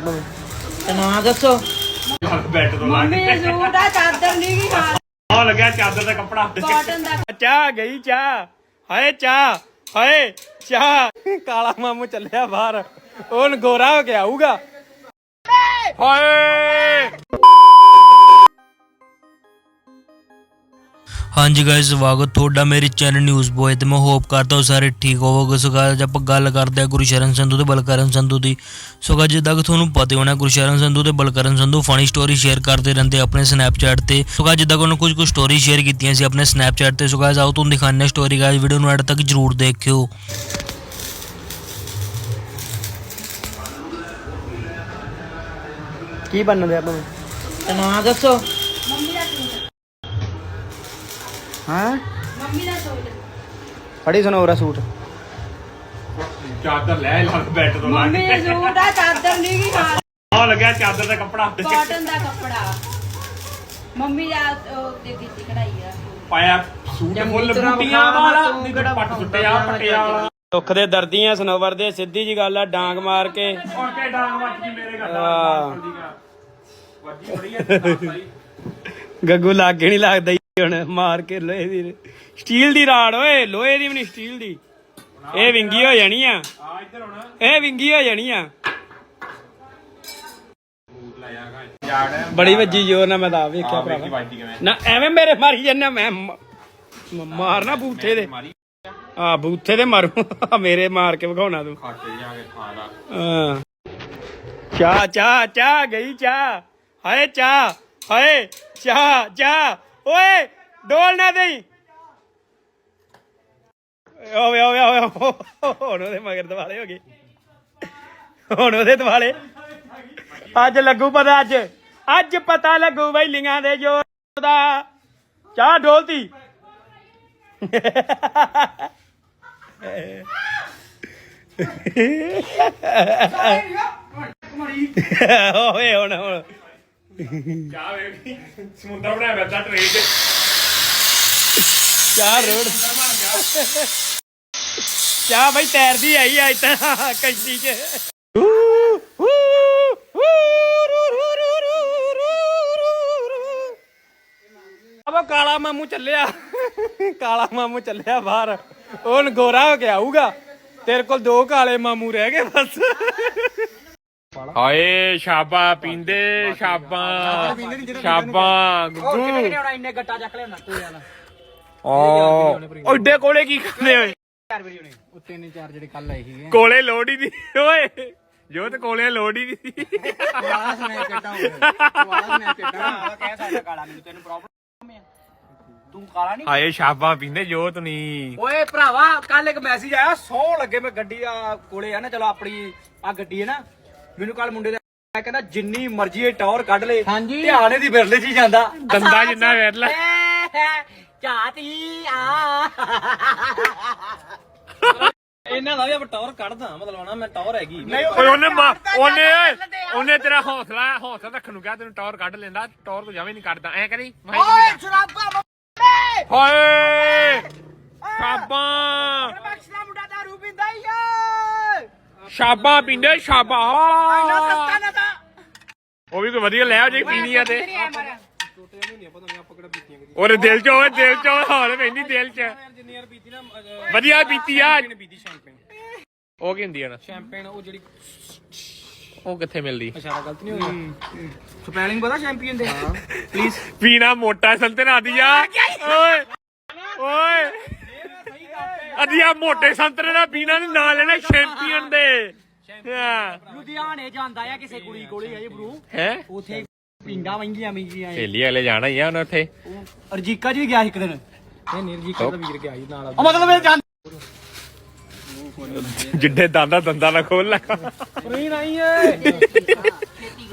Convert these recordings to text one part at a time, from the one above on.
ਨਾਂ ਦੱਸੋ। ਬੈੱਡ ਤੋਂ ਲਾ ਮੰਮੀ ਦੇ ਸੂਟ ਆ ਚਾਦਰ ਨਹੀਂ ਗਈ ਨਾਲ। ਆ ਲੱਗਿਆ ਚਾਦਰ ਦਾ ਕੱਪੜਾ। ਕਾਟਨ ਦਾ। ਚਾਹ ਗਈ ਚਾਹ। ਹਾਏ ਚਾਹ। ਹਾਏ ਚਾਹ। ਕਾਲਾ ਮਾਮੂ ਚੱਲਿਆ ਬਾਹਰ। ਉਹਨ ਗੋਰਾ ਹੋ ਕੇ ਆਊਗਾ। ਹਾਏ। ਹਾਂਜੀ ਗਾਇਸ ਸਵਾਗਤ ਤੁਹਾਡਾ ਮੇਰੇ ਚੈਨਲ ਨਿਊਜ਼ ਬੋਏ ਤੇ। ਮੈਂ ਹੋਪ ਕਰਦਾ ਹਾਂ ਸਾਰੇ ਠੀਕ ਹੋਵੋਗੇ। ਸੋ guys, ਆਪਾਂ ਗੱਲ ਕਰਦੇ ਹਾਂ ਗੁਰਸ਼ਰਨ ਸੰਧੂ ਤੇ ਬਲਕਰਨ ਸੰਧੂ ਦੀ। ਸੋ guys, ਜਿੱਦਾਂ ਕਿ ਤੁਹਾਨੂੰ ਪਤਾ ਹੀ ਹੋਣਾ ਗੁਰਸ਼ਰਨ ਸੰਧੂ ਤੇ Balkaran Sandhu funny story share ਕਰਦੇ ਰਹਿੰਦੇ ਆਪਣੇ ਸਨੈਪਚੈਟ ਤੇ। ਸੋ guys, ਜਿੱਦਾਂ ਕਿ ਉਹਨਾਂ ਕੁਝ ਕੁ ਸਟੋਰੀ ਸ਼ੇਅਰ ਕੀਤੀਆਂ ਸੀ ਆਪਣੇ ਸਨੈਪਚੈਟ ਤੇ। ਸੋ guys, ਆਓ ਤੁਹਾਨੂੰ ਦਿਖਾਉਂਦੇ ਹਾਂ ਸਟੋਰੀ ਗਾਇਸ ਵੀਡੀਓ ਨੂੰ ਐਡ ਤੱਕ ਜਰੂਰ ਦੇਖਿਓ। ਕੀ ਬਣਨ ਦਿਆ ਤੂੰ ਤੇ ਨਾਂ ਦੱਸੋ। ਮੰਮੀ ਦਾ ਸੂਟ ਹਾਂ? ਮੰਮੀ ਦਾ ਸੂਟ। ਫੜੀ ਸੁਣੋ ਉਹਦਾ ਸੂਟ। ਚਾਦਰ ਲੈ ਲਾ ਬੈੱਡ ਤੋਂ ਲਾ ਮੰਮੀ ਦੇ ਸੂਟ ਆ ਚਾਦਰ ਨਹੀਂ ਗਈ ਨਾਲ। ਆ ਲੱਗਿਆ ਚਾਦਰ ਦਾ ਕੱਪੜਾ। ਕਾਟਨ ਦਾ ਕੱਪੜਾ। ਮੰਮੀ ਦਾ ਉਹ ਦੇ ਦਿੱਤੀ ਕਢਾਈ ਆ। ਪਾਇਆ ਸੂਟ ਫੁੱਲ ਬੂਟੀਆਂ ਵਾਲਾ ਨਹੀਂ ਤਾਂ ਪੱਟ ਸੁੱਟਿਆ ਪਟਿਆ ਵਾਲਾ। ਦੁੱਖ ਦੇ ਦਰਦੀਆਂ ਸਨੋਵਰ ਦੇ ਸਿੱਧੀ ਜੀ ਗੱਲ ਆ ਡਾਂਗ ਮਾਰ ਕੇ। ਹੁਣ ਕੇ ਡਾਂਗ ਵੱਜ ਗਈ ਮੇਰੇ ਘਰ? ਆਹ। ਵੱਜੀ ਬੜੀ ਹੈ ਗੱਗੂ ਲਾਗੇ ਨਹੀਂ ਲੱਗਦਾ। ਹੁਣ ਮਾਰ ਕੇ ਲੋਹੇ ਦੀ ਸਟੀਲ ਦੀ ਰਾੜ ਓਏ ਲੋਹੇ ਦੀ ਵੀ ਨਹੀਂ ਸਟੀਲ ਦੀ। ਇਹ ਵਿੰਗੀ ਹੋ ਜਾਣੀ ਆ। ਆ ਇੱਧਰ ਹੁਣ ਇਹ ਵਿੰਗੀ ਹੋ ਜਾਣੀ ਆ। ਬੜੀ ਵੱਜੀ ਜੋਰ ਨਾਲ ਮੈਂ ਤਾਂ ਆਪ ਵੇਖਿਆ ਆ ਵੇਖੀ ਭਰਾ ਵੱਜਦੀ ਕਿਵੇਂ? ਨਾ ਐਵੇਂ ਮੇਰੇ ਮਾਰੀ ਜੰਨਾ ਮੈਂ ਮ- ਮ- ਮਾਰਨਾ ਬੂਥੇ ਦੇ। ਮਾਰੀ। ਆ ਬੂਥੇ ਦੇ ਮਾਰੂ। ਮੇਰੇ ਮਾਰ ਕੇ ਵਿਖਾਉਣਾ ਤੂੰ। ਖੱਟ ਜਾ ਕੇ ਖਾਣਾ ਹਾਂ। ਚਾਹ ਚਾਹ ਚਾਹ ਗਈ ਚਾਹ। ਹਾਏ ਚਾਹ। ਹਾਏ ਚਾਹ ਚਾਹ। ਓਏ, ਡੋਲ ਨਾ ਦੇਈ। ਓਏ ਓਏ ਓਏ ਹੁਣ ਉਹਦੇ ਮਗਰ ਦਿਵਾਲੇ ਹੋ ਗਏ। ਹੁਣ ਉਹਦੇ ਦਿਵਾਲੇ। ਅੱਜ ਲੱਗੂ ਪਤਾ, ਅੱਜ। ਅੱਜ ਪਤਾ ਲੱਗੂ ਵੈਲੀਆਂ ਦੇ ਜੋਰ ਦਾ। ਚਾਹ ਡੋਲਤੀ। ਓਏ ਹੁਣ ਹੁਣ ਚਾਹ ਵੇਖੀ ਸਮੁੰਦਰ ਬਣਾਇਆ ਬੈਠਾ ਟ੍ਰੇਨ ਤੇ। ਚਾਹ ਰੋਡ ਚਾਹ ਬਈ ਤੈਰਦੀ ਆਈ ਅੱਜ ਤਾਂ ਕਸ਼ਤੀ 'ਚ। ਅਬੋ ਕਾਲਾ ਮਾਮੂ ਚੱਲਿਆ। ਕਾਲਾ ਮਾਮੂ ਚੱਲਿਆ ਬਾਹਰ। ਉਹਨ ਗੋਰਾ ਹੋ ਕੇ ਆਊਗਾ। ਤੇਰੇ ਕੋਲ ਦੋ ਕਾਲੇ ਮਾਮੂ ਰਹਿ ਗਏ ਬਸ। ਹਾਏ ਸ਼ਾਬਾ ਪੀਂਦੇ ਸ਼ਾਬਾ। ਸ਼ਾਬਾ ਗੁੱਗੂ। ਇੰਨੇ ਗੱਟਾ ਚੱਕ ਲਿਆ ਕੋਈ ਜਾਣਾ ਓ ਓਡੇ ਕੋਲੇ ਕੀ ਕਰਦੇ ਓਏ ਉਹ ਤਿੰਨ ਚਾਰ ਜਿਹੜੇ ਕੱਲ ਆਏ ਸੀਗੇ। ਕੋਲੇ ਲੋੜ ਹੀ ਨਹੀਂ ਓਏ। ਜੋ ਤੇ ਕੋਲੇ ਲੋੜ ਹੀ ਨਹੀਂ। ਵਾਲਾ ਸਨੈਪ ਚਟਾ ਹੋ ਗਿਆ। ਵਾਲਾ ਸਨੈਪ ਚਟਾ ਕਹਿ ਸਕਦਾ ਕਾਲਾ ਮੈਨੂੰ ਤੈਨੂੰ ਪ੍ਰੋਬਲਮ ਹੈ ਤੂੰ ਕਾਲਾ ਨਹੀਂ ਹਾਏ ਸ਼ਾਬਾ ਪੀਂਦੇ ਜੋਤ ਨਹੀਂ ਓਏ ਭਰਾਵਾ ਕੱਲ ਇੱਕ ਮੈਸੇਜ ਆਇਆ ਸੌ ਲੱਗੇ ਮੈਂ ਗੱਡੀ ਆ ਕੋਲੇ ਆ ਨਾ ਚਲੋ ਆਪਣੀ ਆ ਗੱਡੀ ਹੈ ਨਾ। ਮੈਨੂੰ ਕੱਲ ਮੁੰਡੇ ਦਾ ਆਇਆ, ਕਹਿੰਦਾ ਜਿੰਨੀ ਮਰਜ਼ੀ ਇਹ ਟੌਰ ਕੱਢ ਲੇ ਧਿਆਨ ਇਹਦੀ ਬਿਰਲੇ 'ਚ ਹੀ ਜਾਂਦਾ। ਦੰਦਾ ਜਿੰਨਾ ਵੇਰ ਲੈ ਚਾਤੀ ਆ। ਇਹਨਾਂ ਦਾ ਵੀ ਆਪਾਂ ਟੌਰ ਕੱਢਦਾ ਮਤਲਬ ਨਾ ਮੈਂ ਟੌਰ ਹੈਗੀ। ਓਏ ਉਹਨੇ ਮਾ- ਉਹਨੇ ਉਹਨੇ ਤੇਰਾ ਹੌਸਲਾ ਹੌਸਲਾ ਰੱਖਣ ਨੂੰ ਕਿਹਾ ਤੈਨੂੰ ਟੌਰ ਕੱਢ ਲੈਂਦਾ ਟੌਰ ਤੋਂ ਜਾਵੇਂ ਨਹੀਂ ਕੱਢਦਾ। ਐ ਕਰੀ ਓਏ ਸ਼ਰਾਬਾ ਹਾਏ ਸ਼ਾਬਾ ਬਖਸ਼ਣਾ ਮੁੰਡਾ ਦਾਰੂ ਪੀਂਦਾ ਹੀ ਏ ਸ਼ਾਬਾ ਪੀਂਦੇ ਸ਼ਾਬਾ। ਸਸਤਾ ਨਾ ਤਾਂ। ਉਹ ਵੀ ਕੋਈ ਵਧੀਆ ਲੈ ਆਓ ਜੇ ਪੀਣੀ ਆ ਤੇ। ਉਹਦੇ ਦਿਲ ਚ ਓਏ ਦਿਲ ਚ ਹਾਲ ਪੈਂਦੀ ਦਿਲ ਚ। ਵਧੀਆ ਪੀਤੀ ਆ। ਉਹ ਕੀ ਹੁੰਦੀ ਆ ਨਾ? ਸ਼ੈਂਪੇਨ ਉਹ ਜਿਹੜੀ ਉਹ ਕਿੱਥੇ ਮਿਲਦੀ? ਇਸ਼ਾਰਾ ਗਲਤ ਨਹੀਂ ਹੋਇਆ ਸਪੈਲਿੰਗ ਪਤਾ ਚੈਂਪੀਅਨ ਦੇ? ਪਲੀਜ਼ ਪੀਣਾ ਮੋਟਾ ਸੰਤਰਾ ਦੀਆ ਓਏ। ਓਏ। ਅਧਿਆ ਮੋਟੇ ਸੰਤਰੇ ਦਾ ਪੀਣਾ ਨੀ ਨਾਂ ਲੈਣਾ ਚੈਂਪੀਅਨ ਦੇ। ਲੁਧਿਆਣੇ ਜਾਂਦਾ ਆ ਕਿਸੇ ਕੁੜੀ ਕੋਲੇ ਆ ਜੀ ਬਰੂ। ਹੈ? ਉਥੇ ਪਿੰਗਾ ਮਹਿੰਗੀਆਂ ਮਹਿੰਗੀਆਂ ਸਹੇਲੀ ਵਾਲੇ ਜਾਣਾ ਹੀ ਆ ਉਹਨਾਂ ਉੱਥੇ। ਅਰਜੀਕਾ ਜੀ ਵੀ ਗਿਆ ਸੀ ਇੱਕ ਦਿਨ। ਨਹੀਂ ਨਹੀਂ ਅਰਜੀਕਾ ਦਾ ਵੀਰ ਗਿਆ ਸੀ ਨਾਲ ਮਤਲਬ ਇਹ ਜਾਂ ਜਿੱਡੇ ਦੰਦਾ ਦੰਦਾ ਨਾ ਖੋਲ ਲੈ। ਨਹੀਂ ਨਹੀਂ ਏ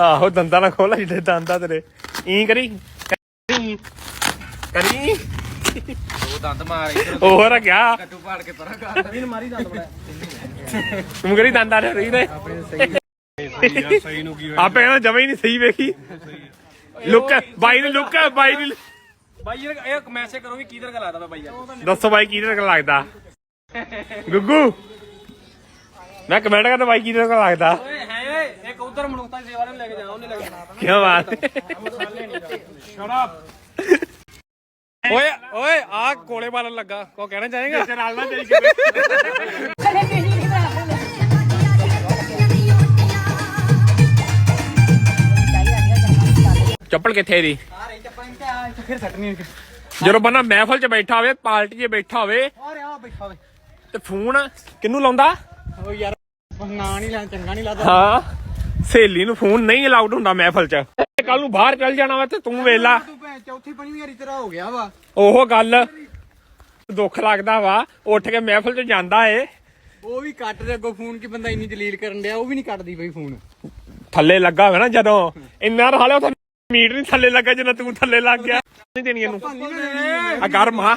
ਆਹੋ ਦੰਦਾ ਨਾ ਖੋਲ ਜਿੱਡੇ ਦੰਦਾ ਤੇਰੇ। ਈ ਕਰੀ। ਕਰੀ। ਕਰੀ ਉਹ ਦੰਦ ਮਾਰ ਹੋਰ ਆ ਗਿਆ। ਕੱਟੂ ਪਾੜ ਕੇ ਪਰਾਂ ਕਰ ਵੀਰ ਮਾਰੀ ਦੰਦ ਬੜਾ। ਤੂੰ ਕਰੀ ਦੰਦਾ ਨੇ ਰਹੀ ਨੇ? ਸਹੀ ਨੂੰ ਕੀ ਆਪੇ ਕਹਿੰਦਾ ਜਮਾ ਹੀ ਨਹੀਂ ਸਹੀ ਵੇਖੀ। ਲੁੱਕ ਬਾਈ ਨੇ ਲੁੱਕ ਬਾਈ ਨੇ ਬਾਈ ਯਾਰ ਇਹ ਮੈਸੇਜ ਕਰੋ ਵੀ ਕਿਧਰ ਦਾ ਲੱਗਦਾ ਬਾਈ ਯਾਰ? ਦੱਸੋ ਬਾਈ ਕੀ ਤੇਰੇ ਲੱਗਦਾ? ਗੁੱਗੂ। ਮੈਂ ਕਮੈਂਟ ਕਰਦਾ ਬਾਈ ਕੀ ਤੇਰੇ ਲੱਗਦਾ? ਓਏ ਹੈ ਓਏ ਇੱਕ ਉਧਰ ਮਨੁੱਖਤਾ ਦੀ ਸੇਵਾ ਨੂੰ ਲੈ ਕੇ ਜਾਣਾ ਉਹਨੇ ਲੈ ਕੇ ਜਾਣਾ ਕੀ ਬਾਤ ਓਏ ਓਏ ਆ ਕੋਲੇ ਮਾਰਨ ਲੱਗਾ। ਕੋ ਕਹਿਣਾ ਚਾਹੇਗਾ? ਨਾਲ ਨਾ ਤੇਰੀ ਚੱਪਲ ਕਿੱਥੇ ਦੀ ਫਿਰ ਸੱਟਣੀ ਜਦੋਂ ਬੰਦਾ ਮਹਿਫਲ 'ਚ ਬੈਠਾ ਹੋਵੇ ਪਾਰਟੀ 'ਚ ਬੈਠਾ ਹੋਵੇ ਔਰ ਆ ਬੈਠਾ ਵੇ ਤੇ ਫੋਨ ਕਿਹਨੂੰ ਲਾਉਂਦਾ? ਓ ਯਾਰ ਨਾਂ ਨਹੀਂ ਲਾ ਚੰਗਾ ਨਹੀਂ ਲੱਗਦਾ। ਹਾਂ ਸਹੇਲੀ ਨੂੰ ਫੋਨ ਨਹੀਂ ਅਲਾਉਡ ਹੁੰਦਾ ਮਹਿਫਲ 'ਚ। ਕੱਲ ਨੂੰ ਬਾਹਰ ਚੱਲ ਜਾਣਾ ਵਾ ਤੇ ਤੂੰ ਵੇਲਾ ਤੂੰ ਭੈਣ ਚੌਥੀ ਪੰਜਵੀਂ ਵਾਰੀ ਤੇਰਾ ਹੋ ਗਿਆ ਵਾ। ਉਹ ਗੱਲ ਦੁੱਖ ਲੱਗਦਾ ਵਾ ਉੱਠ ਕੇ ਮਹਿਫਲ 'ਚ ਜਾਂਦਾ ਏ। ਉਹ ਵੀ ਕੱਟ ਦੇ ਅੱਗੋਂ ਫੋਨ ਕੀ ਬੰਦਾ ਇੰਨੀ ਦਲੀਲ ਕਰਨ ਡਿਆ ਉਹ ਵੀ ਨਹੀਂ ਕੱਟਦੀ ਬਈ ਫੋਨ। ਥੱਲੇ ਲੱਗਾ ਹੋਵੇ ਨਾ ਜਦੋਂ ਇੰਨਾ ਹਾਲੇ ਉੱਥੇ ਮੀਟ ਨਹੀਂ ਥੱਲੇ ਲੱਗਾ ਜਿੰਨਾ ਤੂੰ ਥੱਲੇ ਲੱਗ ਗਿਆ। ਨਹੀਂ ਦੇਣੀ। ਇਹਨੂੰ ਆ ਗਰਮ ਆ।